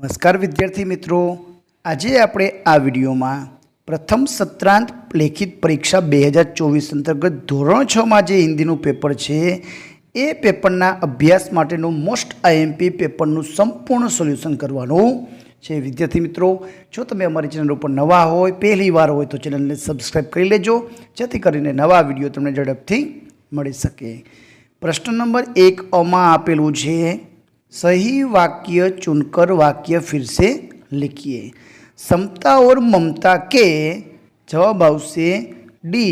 નમસ્કાર વિદ્યાર્થી મિત્રો. આજે આપણે આ વિડીયોમાં પ્રથમ સત્રાંત લેખિત પરીક્ષા બે હજાર ચોવીસ અંતર્ગત ધોરણ છમાં જે હિન્દીનું પેપર છે, એ પેપરના અભ્યાસ માટેનું મોસ્ટ આઈએમપી પેપરનું સંપૂર્ણ સોલ્યુશન કરવાનું છે. વિદ્યાર્થી મિત્રો, જો તમે અમારી ચેનલ ઉપર નવા હોય, પહેલી વાર હોય, તો ચેનલને સબસ્ક્રાઈબ કરી લેજો, જેથી કરીને નવા વીડિયો તમને ઝડપથી મળી શકે. પ્રશ્ન નંબર એક અમાં આપેલું છે सही वाक्य चुनकर वाक्य फिर से लिखिए समता और ममता के जवाब આવશે ડી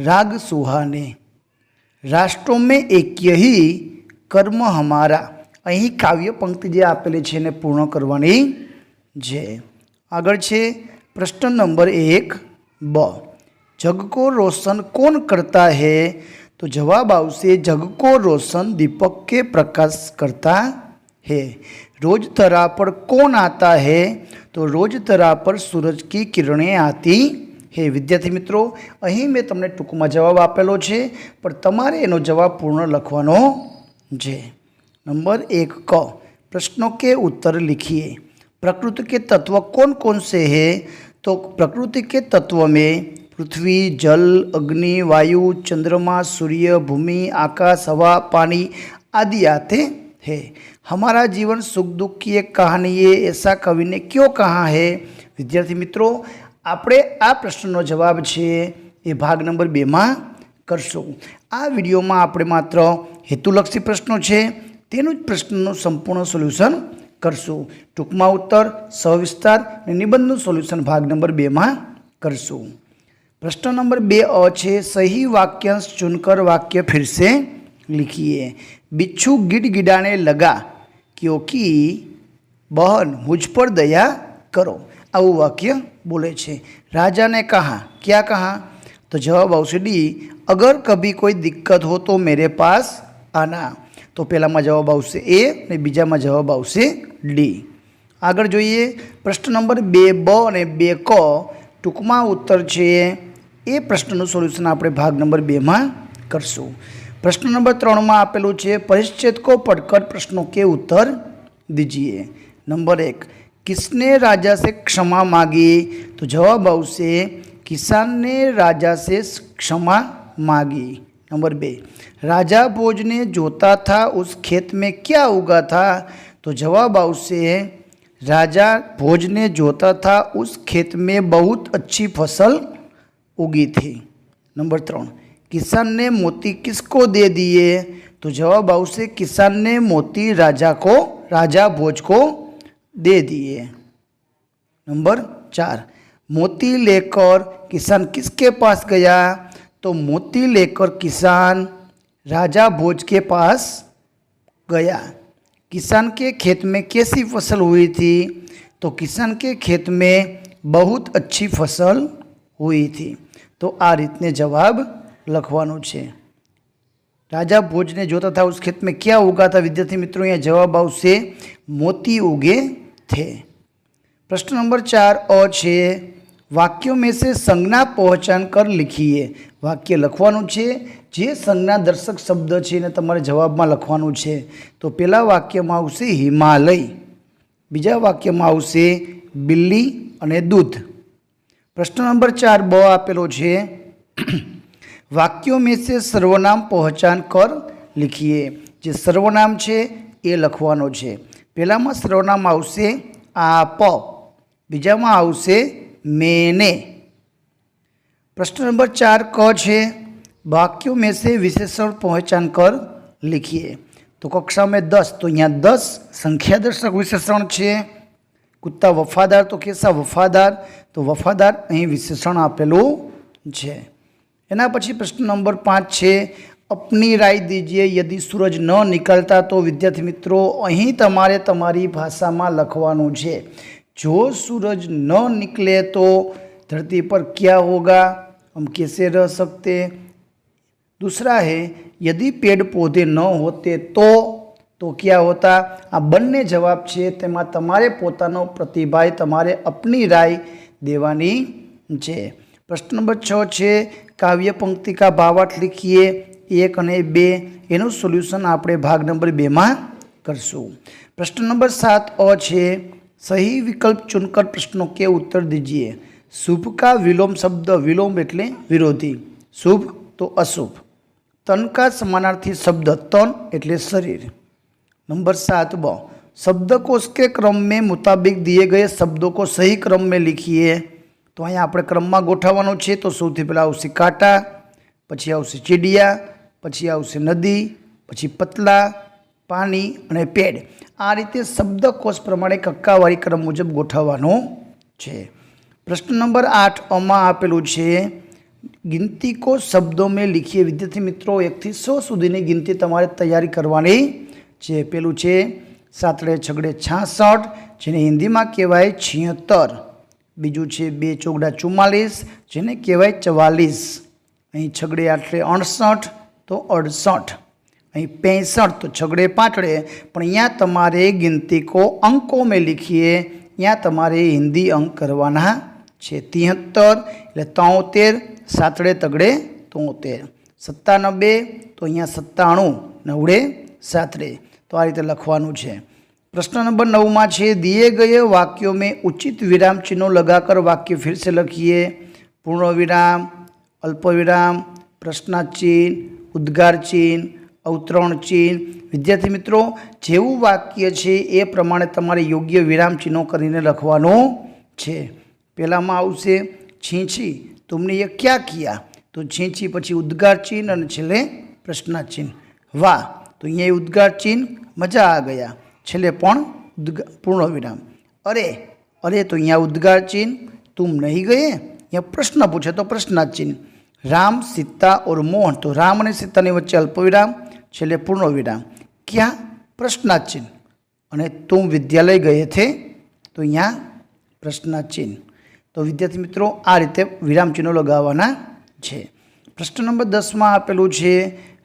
રાગ સુહાને રાષ્ટ્રો में एक ही કર્મ હમારા અહીં કાવ્ય પંક્તિ જે આપેલી છે એને પૂર્ણ કરવાની છે આગળ છે પ્રશ્ન નંબર એક બ જગ કો રોશન કોણ કરતા હૈ તો જવાબ આવશે જગ કો રોશન દીપક કે પ્રકાશ કરતા है रोज तरह पर कौन आता है तो रोज तरह पर सूरज की किरणें आती है વિદ્યાર્થી મિત્રો અહીં મેં તમને ટૂંકમાં જવાબ આપેલો છે પણ તમારે એનો જવાબ પૂર્ણ લખવાનો છે નંબર એક ક प्रश्नों के उत्तर लिखिए प्रकृति के तत्व कौन कौन से हैं तो प्रकृति के तत्व में पृथ्वी जल अग्नि वायु चंद्रमा सूर्य भूमि आकाश हवा पानी आदि आते हैं हमारा जीवन सुख दुख की एक कहानी है ऐसा कवि ने क्यों कहा है વિદ્યાર્થી મિત્રો આપણે આ પ્રશ્નનો જવાબ છે એ ભાગ નંબર બેમાં કરશું આ વિડીયોમાં આપણે માત્ર હેતુલક્ષી પ્રશ્નો છે તેનું જ પ્રશ્નનું સંપૂર્ણ સોલ્યુશન કરશું ટૂંકમાં ઉત્તર સવિસ્તાર અને નિબંધનું સોલ્યુશન ભાગ નંબર બેમાં કરશું प्रश्न नंबर बे अ છે सही वाक्यांश चुनकर वाक्य फिर से लिखिए बिच्छू गिड़गिड़ाने ક્યોકી બહન મુજ પર દયા કરો આવું વાક્ય બોલે છે રાજાને કહા ક્યાં કહા તો જવાબ આવશે ડી અગર કભી કોઈ દિક્કત હો તો મેરે પાસ આના તો પહેલાંમાં જવાબ આવશે એ ને બીજામાં જવાબ આવશે ડી આગળ જોઈએ પ્રશ્ન નંબર બે બ અને બે ક ટૂંકમાં ઉત્તર છે એ પ્રશ્નનું સોલ્યુશન આપણે ભાગ નંબર બેમાં કરશું। પ્રશ્ન નંબર ત્રણમાં આપેલું છે પરિચ્છેદ કો पढ़कर प्रश्नों के उत्तर दीजिए नंबर एक किसने राजा से क्षमा मांगी तो जवाब આવશે किसान ने राजा से क्षमा मांगी नंबर बे राजा भोज ने जोता था उस खेत में क्या उगा था तो जवाब આવશે राजा भोज ने जोता था उस खेत में बहुत अच्छी फसल उगी थी नंबर ત્રણ किसान ने मोती किसको दे दिए? तो जवाब आओ से, किसान ने मोती राजा को, राजा भोज को दे दिए। नंबर चार, मोती लेकर किसान किसके पास गया? तो मोती लेकर किसान राजा भोज के पास गया। किसान के खेत में कैसी फ़सल हुई थी? तो किसान के खेत में बहुत अच्छी फ़सल हुई थी। तो आ रीतने जवाब લખવાનો છે રાજા ભોજને જોતા था उस खेत में क्या उगा था विद्यार्थी मित्रों यहाँ जवाब આવશે मोती उगे थे प्रश्न नंबर चार अ છે વાક્યો में से संज्ञा पहचान कर लिखिए વાક્ય લખવાનું છે જે સંજ્ઞા દર્શક શબ્દ છે એને તમારે જવાબમાં લખવાનું છે તો પહેલા વાક્યમાં આવશે હિમાલય બીજા વાક્યમાં આવશે બિલ્લી અને દૂધ પ્રશ્ન નંબર ચાર બ આપેલો છે વાક્યો में से સર્વનામ પહચાન કર લીખીએ જે સર્વનામ છે એ લખવાનો છે પહેલામાં સર્વનામ આવશે આપ બીજામાં આવશે મેને प्रश्न नंबर चार क છે वाक्यों में से विशेषण पहचान कर लिखिए तो कक्षा में दस तो यहाँ दस संख्या दर्शक विशेषण છે કુત્તા વફાદાર તો કેસા વફાદાર તો વફાદાર અહીં વિશેષણ આપેલું છે એના પછી પ્રશ્ન નંબર પાંચ છે અપની રાય દીજીએ યદિ સૂરજ ન નીકળતા તો વિદ્યાર્થી મિત્રો અહીં તમારે તમારી ભાષામાં લખવાનું છે જો सूरज न निकले तो धरती पर क्या होगा हम कैसे रह सकते दूसरा है यदि पेड़ पौधे न होते तो તો ક્યાં હોતા આ બંને જવાબ છે તેમાં તમારે પોતાનો પ્રતિભાય તમારે અપની રાય દેવાની છે પ્રશ્ન નંબર છ છે કાવ્ય પંક્તિ કા ભાવાર્થ લીખીએ એક અને બે એનું સોલ્યુશન આપણે ભાગ નંબર બેમાં કરશું પ્રશ્ન નંબર સાત અ છે सही विकल्प चुनकर प्रश्नों के उत्तर दीजिए शुभ का विलोम शब्द विलोम એટલે વિરોધી શુભ તો અશુભ તન का समानार्थी शब्द तन એટલે शरीर नंबर सात ब शब्दकोश के क्रम में मुताबिक दिए गए शब्दों को सही क्रम में लिखिए તો અહીંયા આપણે ક્રમમાં ગોઠવવાનું છે. તો સૌથી પહેલાં આવશે કાંટા, પછી આવશે ચીડિયા, પછી આવશે નદી, પછી પતલા, પાણી અને પેડ. આ રીતે શબ્દકોશ પ્રમાણે કક્કાવાળી ક્રમ મુજબ ગોઠવવાનો છે. પ્રશ્ન નંબર આઠ અમાં આપેલું છે ગિનતી કો શબ્દો મેં લીખીએ. વિદ્યાર્થી મિત્રો, એકથી સો સુધીની ગિનતી તમારે તૈયારી કરવાની છે. પેલું છે સાતડે છગડે છાસઠ જેને હિન્દીમાં કહેવાય છિયત્તર બીજું છે બે ચોગડા ચુમ્માલીસ, જેને કહેવાય ચવાલીસ. અહીં છગડે આટલે અડસઠ તો અડસઠ. અહીં પેંસઠ, તો છગડે પાટડે પણ અહીંયા તમારે ગિનતીકો અંકો મેં લીખીએ. ત્યાં તમારે હિન્દી અંક કરવાના છે. તિહત્તર, એટલે તોતેર, સાતડે તગડે તોતેર. સત્તાનબે તો અહીંયા સત્તાણું, નવડે સાતડે. તો આ રીતે લખવાનું છે. प्रश्न नंबर नौ में छे दिए गए वाक्यों में उचित विराम चिन्हों लगाकर वाक्य फिर से लिखिए पूर्ण विराम अल्प विराम प्रश्नाचिन्ह उद्गार चिन्ह અવતરણ ચિહ્ન વિદ્યાર્થી મિત્રો જેવું વાક્ય છે એ પ્રમાણે તમારે યોગ્ય વિરામ ચિહ્નો કરીને લખવાનું છે પહેલાંમાં આવશે છીંછી તુમને એ ક્યાં કિયા તો છીંછી પછી ઉદ્ગાર ચિહ્ન અને છેલ્લે પ્રશ્નાચિહ્ન વાહ તો અહીંયા એ ઉદ્ગાર ચિહ્ન મજા આ ગયા છેલ્લે પણ ઉદ્ગા, પૂર્ણ વિરામ. અરે અરે, તો અહીંયા ઉદ્ગાર ચિહ્ન, તુમ નહીં ગયે? અહીંયા પ્રશ્ન પૂછે તો પ્રશ્નાચિહ્ન રામ, સીતા ઓર મોહન, તો રામ અને સીતાની વચ્ચે અલ્પવિરામ છેલ્લે પૂર્ણ વિરામ. ક્યાં? પ્રશ્નાચિહ્ન અને તું વિદ્યાલય ગયે થે? તો અહીંયા પ્રશ્નાચિહ્ન તો વિદ્યાર્થી મિત્રો, આ રીતે વિરામચિહ્નો લગાવવાના છે. પ્રશ્ન નંબર દસમાં આપેલું છે,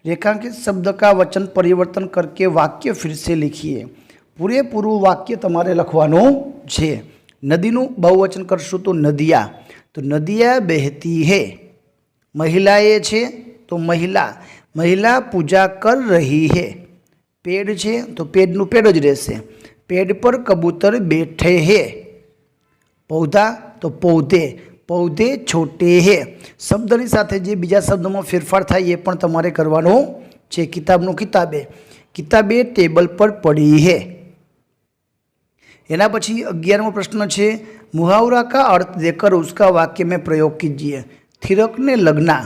રેખાંકિત શબ્દ કા વચન પરિવર્તન કરકે વાક્ય ફિર સે લીખીએ. પૂરેપૂરું વાક્ય તમારે લખવાનું છે. નદીનું બહુવચન કરશું તો નદિયા. તો નદિયા બહેતી હે. મહિલાએ છે તો મહિલા. મહિલા પૂજા કર રહી હે. પેડ છે તો પેડનું પેડ જ રહેશે. પેડ પર કબૂતર બેઠે હે. પૌધા તો પૌધે. પૌધે છોટે હે. શબ્દની સાથે જે બીજા શબ્દોમાં ફેરફાર થાય એ પણ તમારે કરવાનું છે. કિતાબનું કિતાબે. કિતાબે ટેબલ પર પડી હે. એના પછી અગિયારમો પ્રશ્ન છે मुहावरा का अर्थ देकर उसका वाक्य में प्रयोग कीजिए थिरकने लगना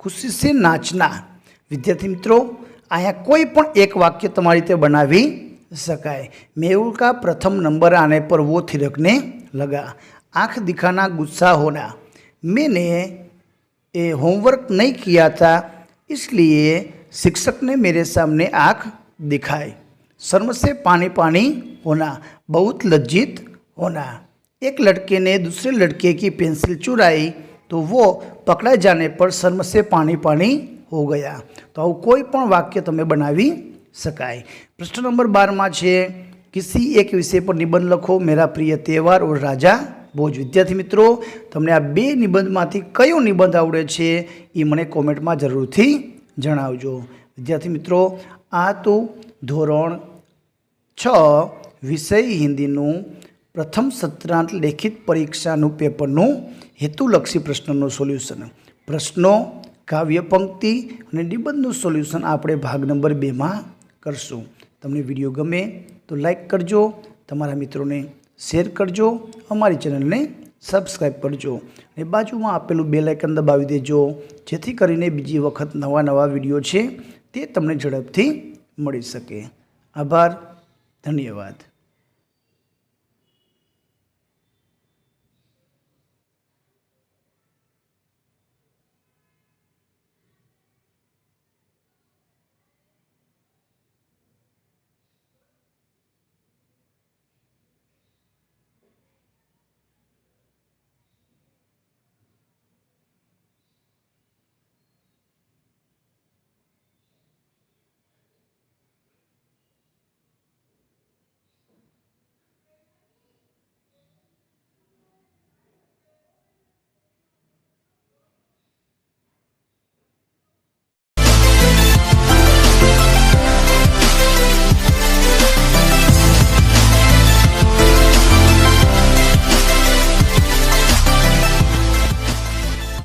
ખુશી સે નાચના વિદ્યાર્થી મિત્રો અહીંયા કોઈ પણ એક વાક્ય તમારી રીતે બનાવી શકાય મેહુલ કા પ્રથમ નંબર આને પર वो थिरकने लगा आँख दिखाना गुस्सा होना मैंने ये होमवर्क नहीं किया था इसलिए शिक्षक ने मेरे सामने आँख दिखाई शर्म से पानी पानी होना बहुत लज्जित होना एक लड़के ने दूसरे लड़के की पेंसिल चुराई तो वो पकड़ाए जाने पर शर्म से पानी पानी हो गया તો આવું કોઈ પણ વાક્ય તમે બનાવી શકાય પ્રશ્ન નંબર બારમાં છે કિસી એક વિષય પર નિબંધ લખો મેરા પ્રિય તહેવાર ઓર રાજા ભોજ વિદ્યાર્થી મિત્રો તમને આ બે નિબંધમાંથી કયો નિબંધ આવડે છે એ મને કોમેન્ટમાં જરૂરથી જણાવજો વિદ્યાર્થી મિત્રો આ તો ધોરણ છ વિષય હિન્દીનું પ્રથમ સત્રાંત લેખિત પરીક્ષાનું પેપરનું હેતુલક્ષી પ્રશ્નનું સોલ્યુશન. પ્રશ્નો, કાવ્ય પંક્તિ અને નિબંધનું સોલ્યુશન આપણે ભાગ નંબર બેમાં કરશું. તમને વીડિયો ગમે તો લાઈક કરજો, તમારા મિત્રોને શેર કરજો, અમારી ચેનલને સબસ્ક્રાઈબ કરજો. અને બાજુમાં આપેલું બે લાઇકન દબાવી દેજો, જેથી કરીને બીજી વખત નવા નવા વીડિયો છે તે તમને ઝડપથી મળી શકે. આભાર, ધન્યવાદ.